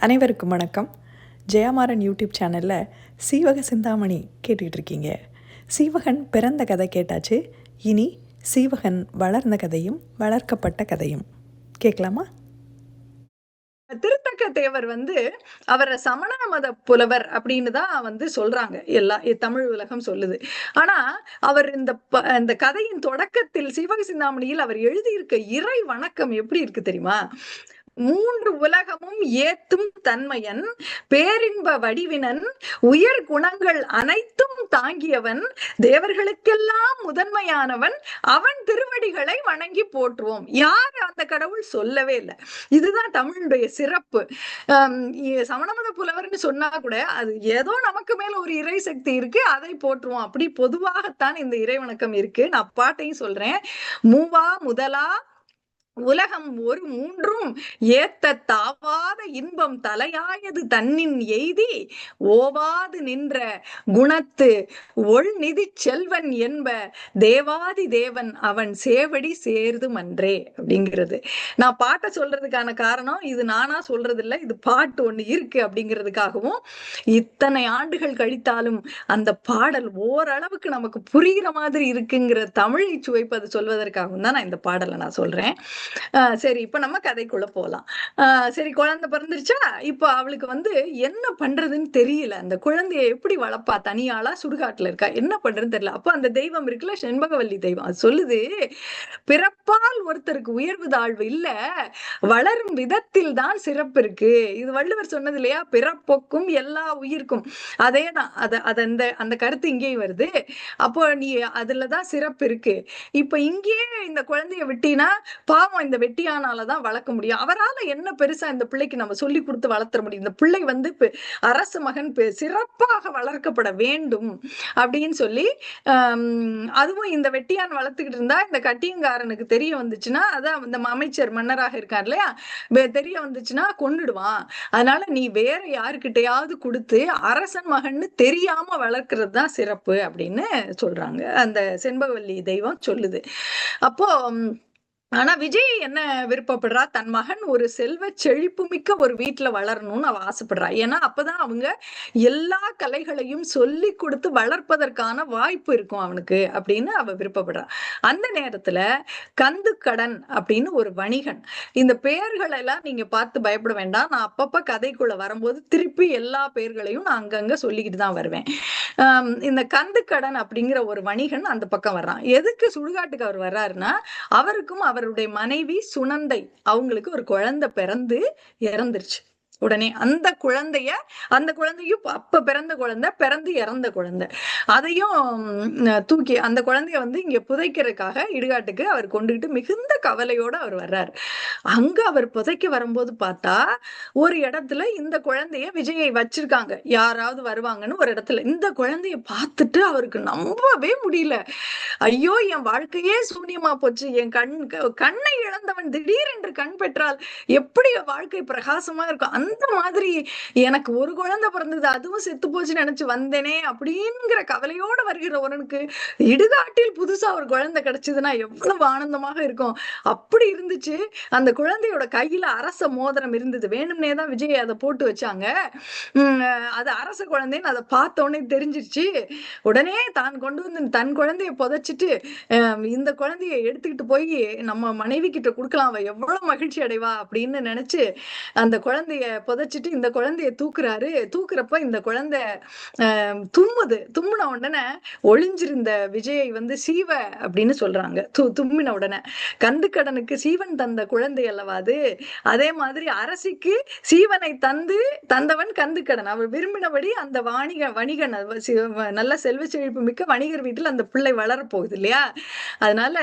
அனைவருக்கும் வணக்கம். ஜெயமாறன் யூடியூப் சேனலில் சீவக சிந்தாமணி கேட்டுக்கிட்டு இருக்கீங்க சீவகன் பிறந்த கதை கேட்டாச்சு. இனி சீவகன் வளர்ந்த கதையும் வளர்க்கப்பட்ட கதையும். கேட்கலாமா? திருத்தக்க தேவர் வந்து அவரை சமண மத புலவர் அப்படின்னு தான் வந்து சொல்றாங்க. எல்லா தமிழ் உலகம் சொல்லுது. ஆனா அவர் இந்த ப- இந்த கதையின் தொடக்கத்தில் சிவக சிந்தாமணியில் அவர் எழுதியிருக்க இறை வணக்கம் எப்படி இருக்கு தெரியுமா? மூன்று உலகமும் ஏத்தும் தன்மையன் பேரின்ப வடிவினன் உயர் குணங்கள் அனைத்தும் தாங்கியவன் தேவர்களுக்கெல்லாம் முதன்மையானவன் அவன் திருவடிகளை வணங்கி போற்றுவோம். யார் அந்த கடவுள் சொல்லவே இல்லை. இதுதான் தமிழுடைய சிறப்பு. சமணமத புலவர்னு சொன்னா கூட அது ஏதோ நமக்கு மேல ஒரு இறை சக்தி இருக்கு அதை போற்றுவோம். அப்படி பொதுவாகத்தான் இந்த இறை வணக்கம் இருக்கு. நான் பாட்டையும் சொல்றேன். மூவா முதலா உலகம் ஒரு மூன்றும் ஏத்த தாவாத இன்பம் தலையாயது தன்னின் எய்தி ஓவாது நின்ற குணத்து ஒள்நிதி செல்வன் என்ப தேவாதி தேவன் அவன் சேவடி சேர்து மன்றே அப்படிங்கிறது. நான் பாட்டை சொல்றதுக்கான காரணம் இது நானா சொல்றது இல்ல இது பாட்டு ஒண்ணு இருக்கு அப்படிங்கிறதுக்காகவும் இத்தனை ஆண்டுகள் கழித்தாலும் அந்த பாடல் ஓரளவுக்கு நமக்கு புரிகிற மாதிரி இருக்குங்கிற தமிழை சுவைப்பது சொல்வதற்காகவும் தான் நான் இந்த பாடலை நான் சொல்றேன். சரி இப்ப நம்ம கதைக்குள்ள போலாம். சரி குழந்தை பிறந்துருச்சா? இப்போ அவளுக்கு வந்து என்ன பண்றதுன்னு தெரியல. அந்த குழந்தைய எப்படி வளர்ப்பா தனியாளா சுடுகாட்டுல இருக்கா? என்ன பண்றதுன்னு தெரியல. அப்போ அந்த தெய்வம் இருக்குல்ல செண்பகவல்லி தெய்வம். அது சொல்லுது பிறப்பால் ஒருத்தருக்கு உயர்வு தாழ்வு இல்ல வளரும் விதத்தில் தான் சிறப்பு இருக்கு. இது வள்ளுவர் சொன்னது இல்லையா? பிறப்போக்கும் எல்லா உயிர்க்கும். அதே தான் அத அத அந்த அந்த கருத்து இங்கேயும் வருது. அப்போ நீ அதுலதான் சிறப்பு இருக்கு. இப்ப இங்கேயே இந்த குழந்தைய விட்டினா பாவம் இந்த வெட்டியானாலதான் வளர்க்க முடியும். அவரால என்ன பெருசா இந்த பிள்ளைக்கு நம்ம சொல்லி கொடுத்து வளர்த்துற முடியும்? இந்த பிள்ளை வந்து பெ- மகன் பெ- சிறப்பாக வளர்க்கப்பட வேண்டும் அப்படின்னு சொல்லி அதுவும் இந்த வெட்டியான் வளர்த்துக்கிட்டு இருந்தா இந்த கட்டியங்காரனுக்கு தெரிய வந்துச்சுன்னா அதான் இந்த அமைச்சர் மன்னராக இருக்கார் இல்லையா? தெரிய வந்துச்சுன்னா கொண்டுடுவான் அதனால நீ வேற யாருக்கிட்டையாவது கொடுத்து அரசன் மகன்னு தெரியாம வளர்க்கறது தான் சிறப்பு அப்படின்னு சொல்றாங்க. அந்த செண்பகவல்லி தெய்வம் சொல்லுது. அப்போ ஆனா விஜய் என்ன விருப்பப்படுறா? தன் மகன் ஒரு செல்வ செழிப்பு மிக்க ஒரு வீட்டுல வளரணும்னு அவ ஆசைப்படுறா. ஏன்னா அப்பதான் அவங்க எல்லா கலைகளையும் சொல்லி கொடுத்து வளர்ப்பதற்கான வாய்ப்பு இருக்கும் அவனுக்கு அப்படின்னு அவ விருப்பப்படுறா. அந்த நேரத்துல கந்து கடன் அப்படின்னு ஒரு வணிகன். இந்த பெயர்களை எல்லாம் நீங்க பார்த்து பயப்பட வேண்டாம். நான் அப்பப்ப கதைக்குள்ள வரும்போது திருப்பி எல்லா பெயர்களையும் நான் அங்கங்க சொல்லிக்கிட்டு தான் வருவேன். இந்த இந்த கடன் அப்படிங்கிற ஒரு வணிகன் அந்த பக்கம் வர்றான். எதுக்கு சுடுகாட்டுக்கு அவர் வர்றாருன்னா அவருக்கும் அவருடைய மனைவி சுனந்தை அவங்களுக்கு ஒரு குழந்தை பிறந்து இறந்துருச்சு. உடனே அந்த குழந்தைய அந்த குழந்தையும் அப்ப பிறந்த குழந்தை பிறந்து இறந்த குழந்தை. அதையும் தூக்கி அந்த குழந்தைய வந்து இங்க புதைக்கிறதுக்காக இடுகாட்டுக்கு அவர் கொண்டுகிட்டு மிகுந்த கவலையோட அவர் வர்றாரு. அங்க அவர் புதைக்க வரும்போது பார்த்தா ஒரு இடத்துல இந்த குழந்தைய விஜயை வச்சிருக்காங்க. யாராவது வருவாங்கன்னு ஒரு இடத்துல. இந்த குழந்தைய பார்த்துட்டு அவருக்கு நம்பவே முடியல. ஐயோ என் வாழ்க்கையே சூனியமா போச்சு. என் கண் கண்ணை இழந்தவன் திடீரென்று கண் பெற்றால் எப்படி வாழ்க்கை பிரகாசமா இருக்கும்? அந்த மாதிரி எனக்கு ஒரு குழந்தை பிறந்தது அதுவும் செத்து போச்சுன்னு நினைச்சு வந்தேனே அப்படிங்கிற கவலையோட வருகிறவனுக்கு இடுகாட்டில் புதுசா ஒரு குழந்தை கிடைச்சதுன்னா எவ்வளவு ஆனந்தமாக இருக்கும். அப்படி இருந்துச்சு. அந்த குழந்தையோட கையில அரச மோதிரம் இருந்தது. வேணும்னே தான் விஜய் அதை போட்டு வச்சாங்க. உம் அது அரச குழந்தைன்னு அதை பார்த்த உடனே தெரிஞ்சிருச்சு. உடனே தான் கொண்டு வந்து தன் குழந்தைய புதைச்சிட்டு இந்த குழந்தைய எடுத்துக்கிட்டு போய் நம்ம மனைவி கிட்ட கொடுக்கலாம். அவ எவ்வளவு மகிழ்ச்சி அடைவா அப்படின்னு நினைச்சு அந்த குழந்தைய புதைச்சிட்டு இந்த குழந்தைய தூக்குறாரு. தூக்குறப்ப இந்த குழந்தை தும்முது. தும்முன உடனே ஒளிஞ்சிருந்த விஜயை வந்து சீவ அப்படின்னு சொல்றாங்க. து தும்மின உடனே. கந்துக்கடனுக்கு சீவன் தந்த குழந்தை அல்லவா அது? அதே மாதிரி அரசிக்கு சீவனை தந்து தந்தவன் கந்துக்கடன். அவர் விரும்பினபடி அந்த வாணிக வணிகன் நல்ல செல்வ செழிப்பு மிக்க வணிகர் வீட்டில் அந்த பிள்ளை வளரப்போகுது இல்லையா? அதனால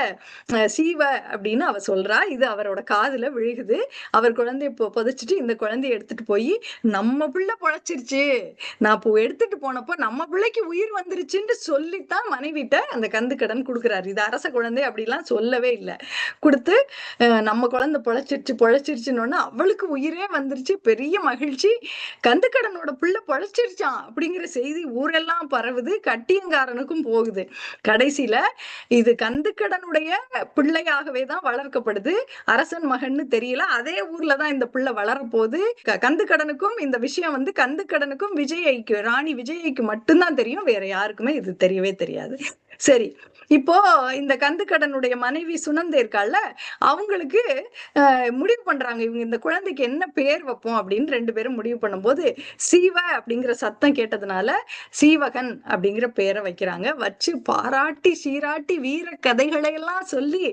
சீவ அப்படின்னு அவ சொல்றா. இது அவரோட காதுல விழுகுது. அவர் குழந்தைய புதைச்சிட்டு இந்த குழந்தைய எடுத்துட்டு போய் நம்ம பிள்ளை பொழைச்சிருச்சு. நான் இப்போ எடுத்துட்டு போனப்போ நம்ம பிள்ளைக்கு உயிர் வந்துருச்சுன்னு சொல்லித்தான் மனைவிட்ட அந்த கந்து கடன் கொடுக்குறாரு. இது அரச குழந்தை அப்படிலாம் சொல்லவே இல்லை. கொடுத்து நம்ம குழந்தை பொழைச்சிருச்சு பொழைச்சிருச்சுன்னு அவளுக்கு உயிரே வந்துருச்சு. பெரிய மகிழ்ச்சி. கந்து கடனோட பிள்ளை பொழைச்சிருச்சான் அப்படிங்கிற செய்தி ஊரெல்லாம் பரவுது. கட்டியங்காரனுக்கும் போகுது. கடைசியில இது கந்து கடனுடைய பிள்ளையாகவே தான் வளர்க்கப்படுது. அரசன் மகன் தெரியல. அதே ஊர்ல தான் இந்த பிள்ளை வளரப்போகுது. கந்து கடனுக்கும் இந்த விஷயம் வந்து கந்துக்கடனுக்கும் விஜய் ராணி விஜய்க்கு மட்டும்தான் தெரியும். வேற யாருக்குமே இது தெரியவே தெரியாது. சரி இப்போ இந்த கந்துக்கடனுடைய மனைவி சுனந்தே இருக்கால்ல அவங்களுக்கு முடிவு பண்றாங்க. இவங்க இந்த குழந்தைக்கு என்ன பேர் வைப்போம் அப்படின்னு ரெண்டு பேரும் முடிவு பண்ணும்போது சீவ அப்படிங்கிற சத்தம் கேட்டதுனால சீவகன் அப்படிங்கிற பேரை வைக்கிறாங்க. வச்சு பாராட்டி சீராட்டி வீர கதைகளை எல்லாம் சொல்லி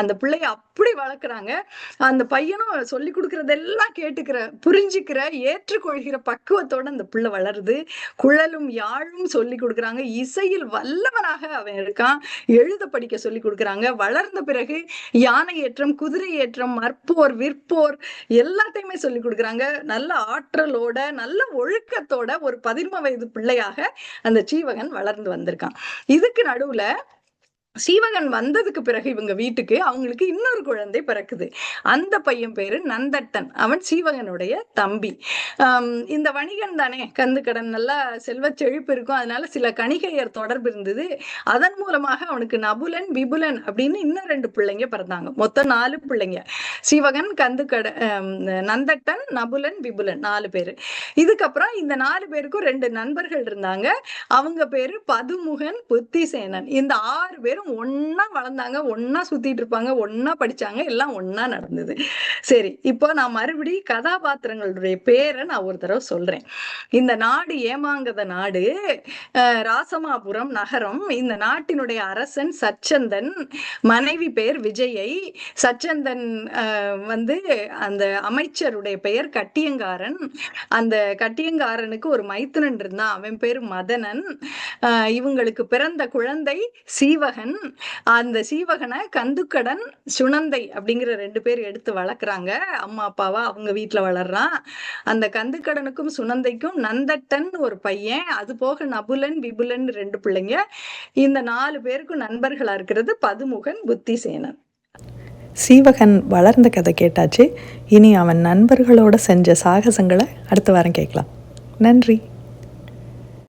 அந்த பிள்ளைய அப்படி வளர்க்குறாங்க. அந்த பையனும் சொல்லி கொடுக்கறதெல்லாம் கேட்டுக்கிற புரிஞ்சுக்கிற ஏற்றுக்கொள்கிற பக்குவத்தோட அந்த பிள்ளை வளருது. குழலும் யாழும் சொல்லி கொடுக்குறாங்க. இசையில் வல்லவனாக அவன் இருக்கான். எழுத படிக்க சொல்லி கொடுக்குறாங்க. வளர்ந்த பிறகு யானை ஏற்றம் குதிரை ஏற்றம் மற்போர் விற்போர் எல்லாத்தையுமே சொல்லி கொடுக்குறாங்க. நல்ல ஆற்றலோட நல்ல ஒழுக்கத்தோட ஒரு பதின்ம வயது பிள்ளையாக அந்த சீவகன் வளர்ந்து வந்திருக்கான். இதுக்கு நடுவுல சீவகன் வந்ததுக்கு பிறகு இவங்க வீட்டுக்கு அவங்களுக்கு இன்னொரு குழந்தை பிறக்குது. அந்த பையன் பேரு நந்தட்டன். அவன் சீவகனுடைய தம்பி. இந்த வணிகன் தானே. கந்து கடன் நல்லா செல்வ செழிப்பு இருக்கும். அதனால சில கணிகையர் தொடர்பு இருந்தது. அதன் மூலமாக அவனுக்கு நபுலன் விபுலன் அப்படின்னு இன்னும் ரெண்டு பிள்ளைங்க பிறந்தாங்க. மொத்தம் நாலு பிள்ளைங்க. சீவகன் கந்து கட நந்தட்டன் நபுலன் விபுலன் நாலு பேரு. இதுக்கப்புறம் இந்த நாலு பேருக்கும் ரெண்டு நண்பர்கள் இருந்தாங்க. அவங்க பேரு பதுமுகன் புத்திசேனன். இந்த ஆறு பேரும் ஒன்னா வளர்ந்தாங்க ஒன்னா சுத்திட்டு இருப்பாங்க ஒன்னா படிச்சாங்க எல்லாம் ஒன்னா நடந்தது. சரி இப்போ நான் மறுபடி கதாபாத்திரங்களுடைய பேரை நான் ஒரு தடவை சொல்றேன். இந்த நாடு ஏமாங்கத நாடு ராசமாபுரம் நகரம் இந்த நாட்டினுடைய அரசன் சச்சந்தன் மனைவி பெயர் விஜயை சச்சந்தன் வந்து அந்த அமைச்சருடைய பெயர் கட்டியங்காரன் அந்த கட்டியங்காரனுக்கு ஒரு மைத்துனன் இருந்தான் அவன் பேர் மதனன் இவங்களுக்கு பிறந்த குழந்தை சீவகன் அந்த சீவகனை கந்துக்கடன் சுனந்தை அப்படிங்கிற ரெண்டு பேர் எடுத்து வளர்க்குறாங்க. அம்மா அப்பாவா அவங்க வீட்டுல வளர்றான். அந்த கந்துக்கடனுக்கும் சுனந்தைக்கும் நந்தட்டன் ஒரு பையன். அது போக நபுலன் விபுலன் ரெண்டு பிள்ளைங்க. இந்த நாலு பேருக்கும் நண்பர்களா இருக்கிறது பதுமுகன் புத்திசேனன். சீவகன் வளர்ந்த கதை கேட்டாச்சு. இனி அவன் நண்பர்களோட செஞ்ச சாகசங்களை அடுத்த வாரம் கேட்கலாம். நன்றி.